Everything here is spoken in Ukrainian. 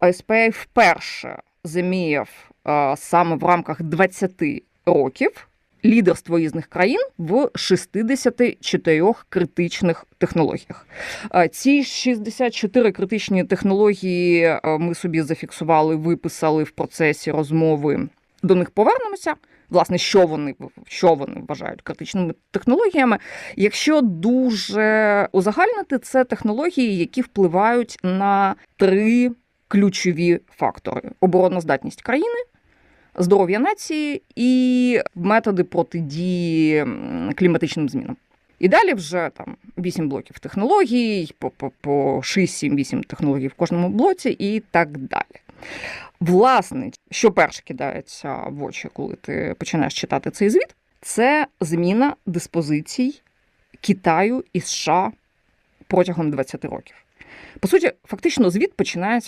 ОСПА вперше заміяв саме в рамках 20 років лідерство різних країн в 64 критичних технологіях. Ці 64 критичні технології ми собі зафіксували, виписали в процесі розмови. До них повернемося. Власне, що вони що вони вважають критичними технологіями. Якщо дуже узагальнити, це технології, які впливають на три ключові фактори: обороноздатність країни, здоров'я нації і методи протидії кліматичним змінам. І далі вже там 8 блоків технологій, по, по, по 6-7-8 технологій в кожному блоці і так далі. Власне, що перше кидається в очі, коли ти починаєш читати цей звіт, це зміна диспозицій Китаю і США протягом 20 років. По суті, фактично, звіт починається